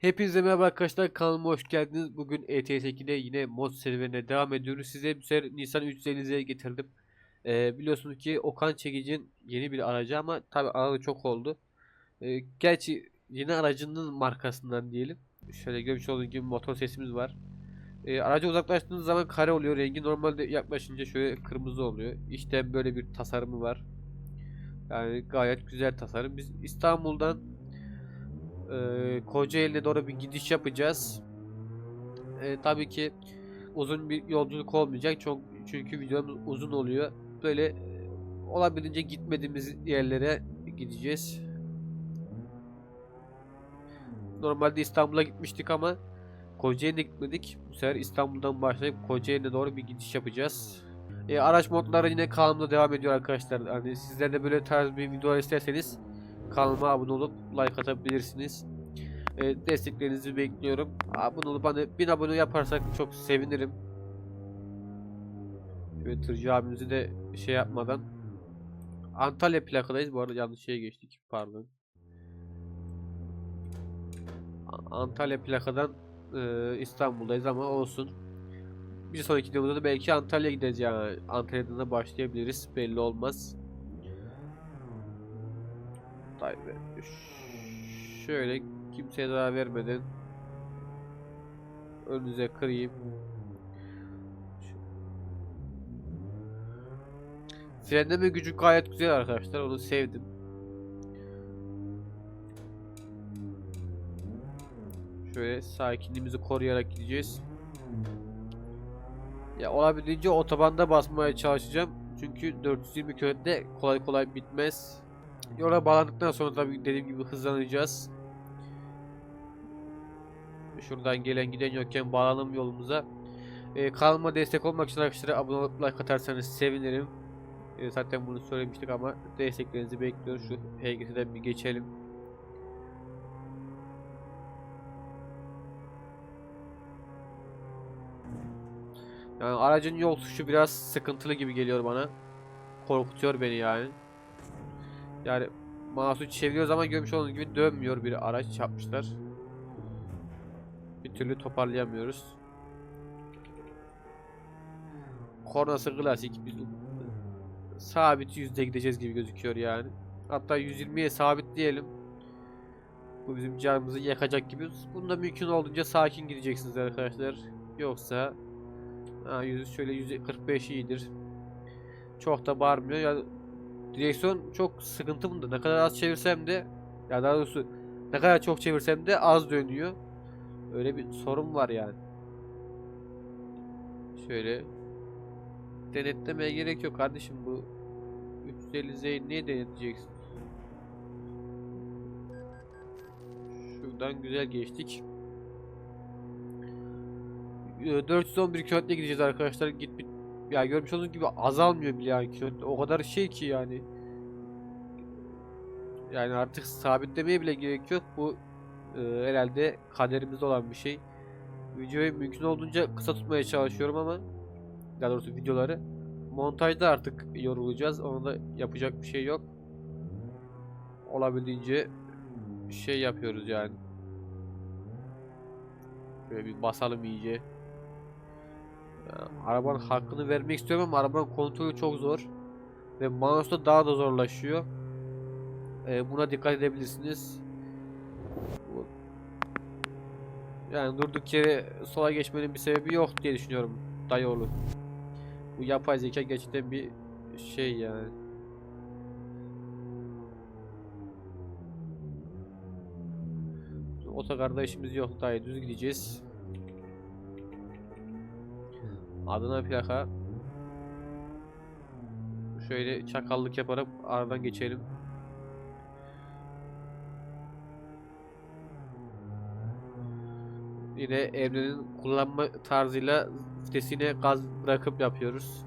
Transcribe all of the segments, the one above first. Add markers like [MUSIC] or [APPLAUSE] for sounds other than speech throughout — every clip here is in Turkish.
Hepinize merhaba arkadaşlar kanalıma hoş geldiniz. Bugün E ETS2'de yine mod serüvenine devam ediyoruz. Size bu sefer Nisan 350'ye getirdim. Ee, biliyorsunuz ki Okan Çekici'nin yeni bir aracı ama tabi aradı çok oldu. Ee, gerçi yeni aracının markasından diyelim. Şöyle görmüş olduğunuz gibi motor sesimiz var. Ee, araca uzaklaştığınız zaman kare oluyor. Rengi normalde yaklaşınca şöyle kırmızı oluyor. İşte böyle bir tasarımı var. Yani gayet güzel tasarım. Biz İstanbul'dan ee, Kocaeli'ne doğru bir gidiş yapacağız. Ee, tabii ki uzun bir yolculuk olmayacak. Çok çünkü videomuz uzun oluyor. Böyle e, olabildiğince gitmediğimiz yerlere gideceğiz. Normalde İstanbul'a gitmiştik ama Kocaeli'ne gitmedik. Bu sefer İstanbul'dan başlayıp Kocaeli'ne doğru bir gidiş yapacağız. Ee, araç modları yine kanalımda devam ediyor arkadaşlar. Hani sizler de böyle tarz bir videolar isterseniz kanalıma abone olup like atabilirsiniz. Ee, desteklerinizi bekliyorum. Abone olup hani 1000 abone yaparsak çok sevinirim. Şöyle tırcı abimizi de şey yapmadan Antalya plakadayız. Bu arada yanlış şeye geçtik. Pardon. Antalya plakadan e, İstanbul'dayız ama olsun. Bir sonraki videoda da belki Antalya'ya gideceğiz yani. Antalya'dan da başlayabiliriz. Belli olmaz. Tabii. Şöyle kimseye zarar vermeden önünüze kırayım. Frenleme gücü gayet güzel arkadaşlar. Onu sevdim. Şöyle sakinliğimizi koruyarak gideceğiz. Ya olabildiğince otobanda basmaya çalışacağım. Çünkü 420 km kolay kolay bitmez. Yola bağlandıktan sonra tabii dediğim gibi hızlanacağız. Şuradan gelen giden yokken bağlanalım yolumuza. Ee, kanalıma destek olmak için arkadaşlar abone olup like atarsanız sevinirim. Ee, zaten bunu söylemiştik ama desteklerinizi bekliyoruz. Şu HGS'den bir geçelim. Yani aracın yol tutuşu biraz sıkıntılı gibi geliyor bana. Korkutuyor beni yani. Yani mouse'u çeviriyoruz ama görmüş olduğunuz gibi dönmüyor bir araç yapmışlar. Bir türlü toparlayamıyoruz. Kornası klasik. Biz sabit yüzde gideceğiz gibi gözüküyor yani. Hatta 120'ye sabit diyelim. Bu bizim canımızı yakacak gibi. Bunda mümkün olduğunca sakin gideceksiniz arkadaşlar. Yoksa ha, şöyle 145 iyidir. Çok da bağırmıyor. Ya direksiyon çok sıkıntı bunda. Ne kadar az çevirsem de ya daha doğrusu ne kadar çok çevirsem de az dönüyor. Öyle bir sorun var yani. Şöyle denetlemeye gerek yok kardeşim bu 350Z'yi niye denetleyeceksin? Şuradan güzel geçtik. Ee, 411 kilometre gideceğiz arkadaşlar. Git bit ya görmüş olduğunuz gibi azalmıyor bile yani. O kadar şey ki yani. Yani artık sabitlemeye bile gerek yok. Bu e, herhalde kaderimizde olan bir şey. Videoyu mümkün olduğunca kısa tutmaya çalışıyorum ama daha doğrusu videoları montajda artık yorulacağız. Ona da yapacak bir şey yok. Olabildiğince şey yapıyoruz yani. Şöyle bir basalım iyice. Arabanın hakkını vermek istiyorum ama arabanın kontrolü çok zor. Ve mouse'da daha da zorlaşıyor. Ee, buna dikkat edebilirsiniz. Yani durduk yere sola geçmenin bir sebebi yok diye düşünüyorum dayıoğlu. Bu yapay zeka gerçekten bir şey yani. Otogarda işimiz yok dayı düz gideceğiz. Adana plaka. Şöyle çakallık yaparak aradan geçelim. Yine Emre'nin kullanma tarzıyla vitesine gaz bırakıp yapıyoruz.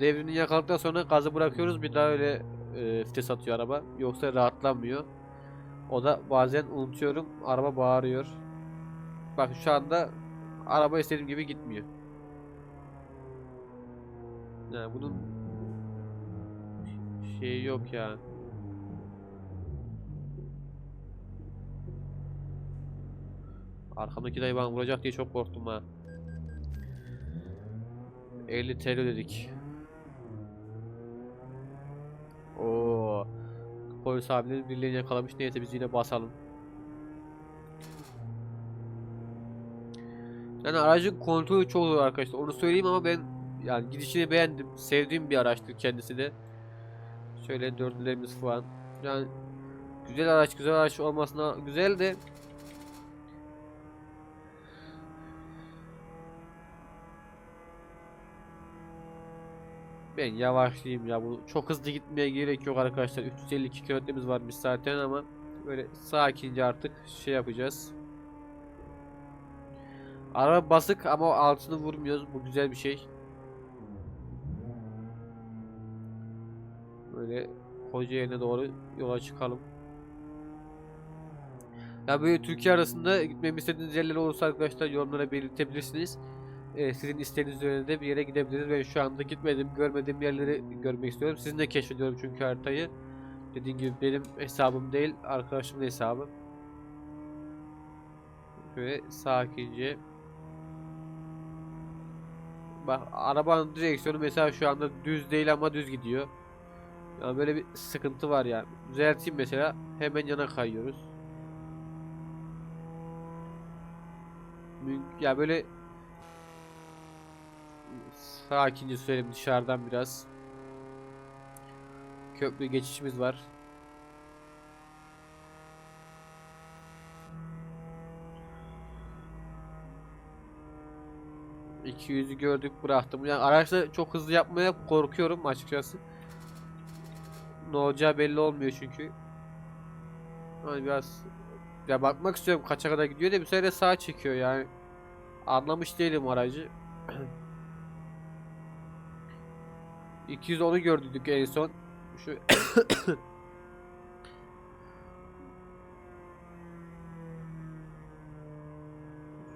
Devrini yakaladıktan sonra gazı bırakıyoruz bir daha öyle e, vites atıyor araba. Yoksa rahatlamıyor. O da bazen unutuyorum araba bağırıyor. Bak şu anda araba istediğim gibi gitmiyor. Yani bunun şeyi yok yani. Arkamdaki dayı bana vuracak diye çok korktum ha. 50 TL dedik. Oo. Polis abilerin birilerini yakalamış. Neyse biz yine basalım. Yani aracın kontrolü çok zor arkadaşlar. Onu söyleyeyim ama ben yani gidişini beğendim. Sevdiğim bir araçtır kendisi de. Şöyle dörtlülerimiz falan. Yani güzel araç, güzel araç olmasına güzel de Ben yavaşlayayım ya bu çok hızlı gitmeye gerek yok arkadaşlar 352 kilometremiz varmış zaten ama böyle sakince artık şey yapacağız Araba basık ama altını vurmuyoruz bu güzel bir şey Böyle Kocaeli'ne doğru yola çıkalım Ya böyle Türkiye arasında gitmemi istediğiniz yerler olursa arkadaşlar yorumlara belirtebilirsiniz e, sizin isteğiniz üzerinde bir yere gidebiliriz. Ben şu anda gitmedim, görmediğim yerleri görmek istiyorum. Sizin de keşfediyorum çünkü haritayı. Dediğim gibi benim hesabım değil, arkadaşımın hesabı. Şöyle sakince. Bak arabanın direksiyonu mesela şu anda düz değil ama düz gidiyor. Yani böyle bir sıkıntı var yani. Düzelteyim mesela hemen yana kayıyoruz. Ya böyle Sakince söyleyeyim dışarıdan biraz. Köprü geçişimiz var. İki yüzü gördük bıraktım. Yani araçla çok hızlı yapmaya korkuyorum açıkçası. Ne olacağı belli olmuyor çünkü. Hani biraz ya bakmak istiyorum kaça kadar gidiyor da bir sefer sağa çekiyor yani. Anlamış değilim aracı. [CLEARS THROAT] 210'u gördük en son. Şu [COUGHS]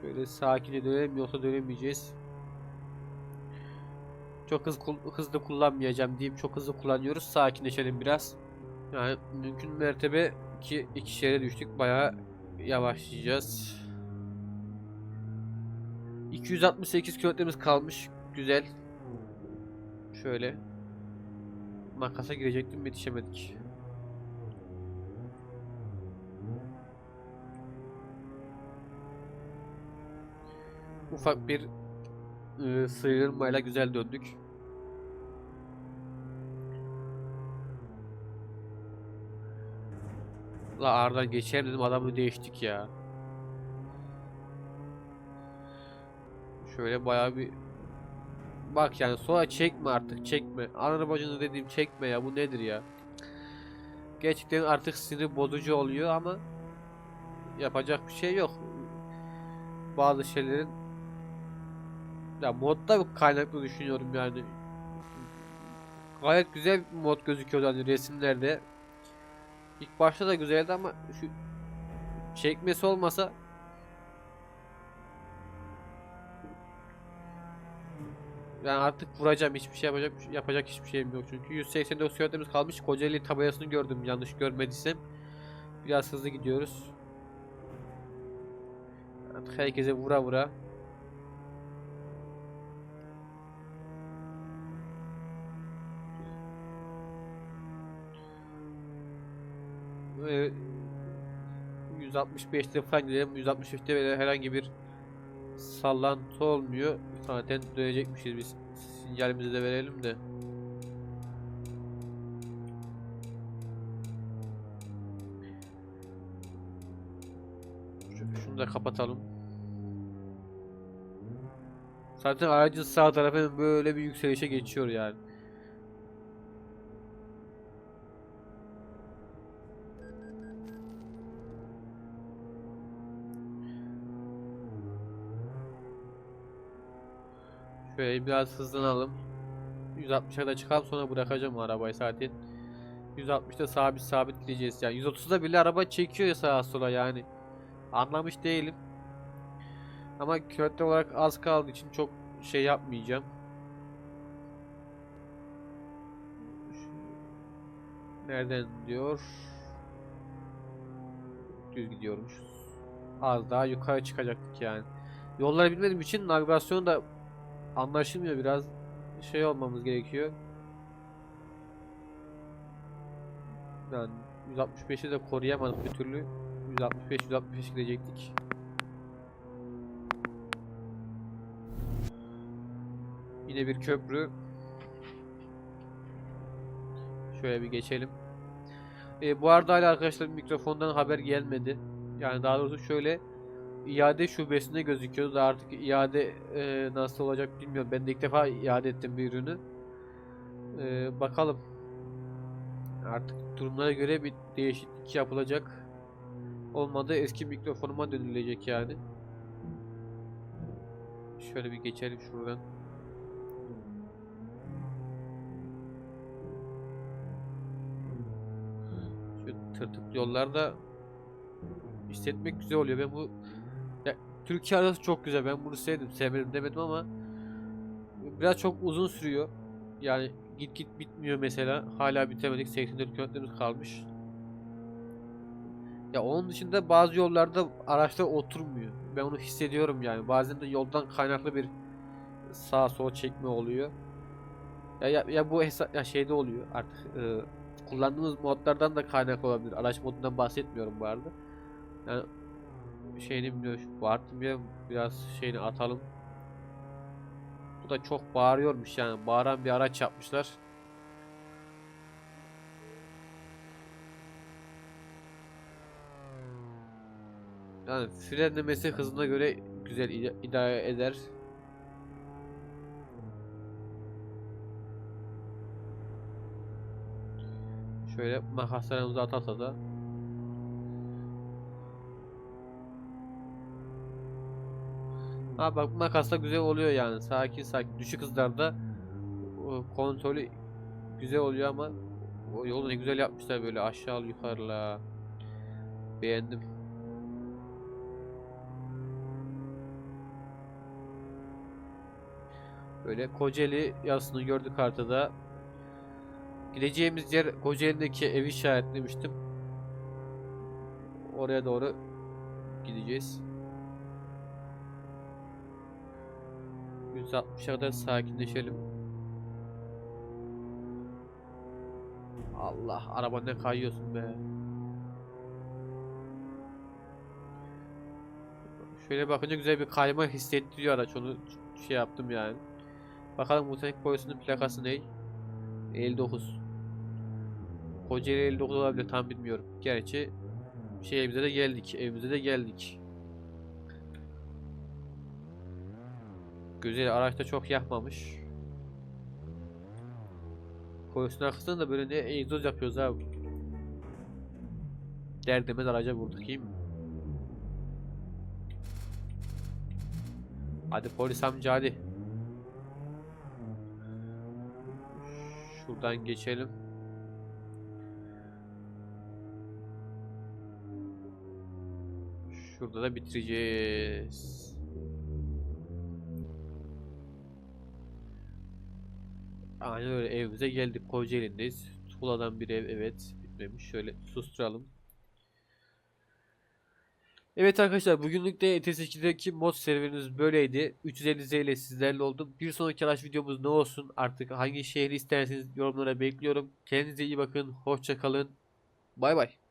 Şöyle sakin dönelim yoksa dönemeyeceğiz. Çok hız, hızlı kullanmayacağım diyeyim. Çok hızlı kullanıyoruz. Sakinleşelim biraz. Yani mümkün mertebe iki, iki şere düştük. Bayağı yavaşlayacağız. 268 kilometremiz kalmış. Güzel. Şöyle. Makasa girecektim yetişemedik. Ufak bir e, sıyrılmayla güzel döndük. La aradan geçelim dedim adamı değiştik ya. Şöyle bayağı bir Bak yani sola çekme artık çekme. Arabacını dediğim çekme ya bu nedir ya. Gerçekten artık sinir bozucu oluyor ama yapacak bir şey yok. Bazı şeylerin ya modda kaynaklı düşünüyorum yani. Gayet güzel bir mod gözüküyordu hani resimlerde. İlk başta da güzeldi ama şu çekmesi olmasa Yani artık vuracağım hiçbir şey yapacak yapacak hiçbir şeyim yok. Çünkü 189 kilometremiz kalmış Kocaeli tabelasını gördüm yanlış görmediysem. Biraz hızlı gidiyoruz. Artık herkese vura vura 165'te falan gidelim 165'te böyle herhangi bir sallantı olmuyor zaten dönecekmişiz biz sinyalimizi de verelim de. Şu- Şunu da kapatalım. Zaten aracın sağ tarafı böyle bir yükselişe geçiyor yani. Şöyle biraz hızlanalım. 160'a da çıkalım sonra bırakacağım arabayı zaten. 160'da sabit sabit gideceğiz yani. 130'da bile araba çekiyor ya sağa sola yani. Anlamış değilim. Ama kilometre olarak az kaldığı için çok şey yapmayacağım. Nereden diyor? Düz gidiyormuş. az daha yukarı çıkacaktık yani. Yolları bilmediğim için navigasyon da anlaşılmıyor biraz şey olmamız gerekiyor. Yani 165'i de koruyamadık bir türlü. 165 165 gidecektik. Yine bir köprü. Şöyle bir geçelim. E, bu arada hala arkadaşlar mikrofondan haber gelmedi. Yani daha doğrusu şöyle iade şubesinde gözüküyordu artık iade e, nasıl olacak bilmiyorum. Ben de ilk defa iade ettim bir ürünü. E, bakalım. Artık durumlara göre bir değişiklik yapılacak. Olmadı eski mikrofonuma dönülecek yani. Şöyle bir geçelim şuradan. Şu tırtıklı yollarda hissetmek güzel oluyor. Ben bu Türkiye arası çok güzel. Ben bunu sevdim. Sevmedim demedim ama biraz çok uzun sürüyor. Yani git git bitmiyor mesela. Hala bitemedik. 84 kilometremiz kalmış. Ya onun dışında bazı yollarda araçlar oturmuyor. Ben onu hissediyorum yani. Bazen de yoldan kaynaklı bir sağ sol çekme oluyor. Ya, ya, ya bu hesap ya şeyde oluyor artık e, kullandığımız modlardan da kaynak olabilir. Araç modundan bahsetmiyorum bu arada. Yani şeyini bilmiyorum. Bu artık bir biraz şeyini atalım. Bu da çok bağırıyormuş yani. Bağıran bir araç yapmışlar. Yani frenlemesi hızına göre güzel ida- idare eder. Şöyle makaslarımızı atarsa da Ha bak makasla güzel oluyor yani. Sakin sakin. Düşük hızlarda kontrolü güzel oluyor ama o yolu ne güzel yapmışlar böyle aşağı yukarıla. Beğendim. Böyle Kocaeli yazısını gördük haritada. Gideceğimiz yer Kocaeli'deki ev işaretlemiştim. Oraya doğru gideceğiz. 160'a kadar sakinleşelim. Allah araba ne kayıyorsun be. Şöyle bakınca güzel bir kayma hissettiriyor araç onu şey yaptım yani. Bakalım tek boyasının plakası ne? 59. Kocaeli 59 olabilir tam bilmiyorum. Gerçi şeyimize de geldik. Evimize de geldik. Güzel araçta çok yakmamış. Koyusun arkasından da böyle ne egzoz yapıyoruz abi. Derdimiz araca vurduk iyi mi? Hadi polis amca hadi. Şuradan geçelim. Şurada da bitireceğiz. Aynen öyle evimize geldik. Kocaeli'ndeyiz. Tuğladan bir ev evet bitmemiş. Şöyle susturalım. Evet arkadaşlar bugünlük de ETS2'deki mod serverimiz böyleydi. 350Z ile sizlerle oldum. Bir sonraki araç videomuz ne olsun artık hangi şehri isterseniz yorumlara bekliyorum. Kendinize iyi bakın. Hoşça kalın. Bay bay.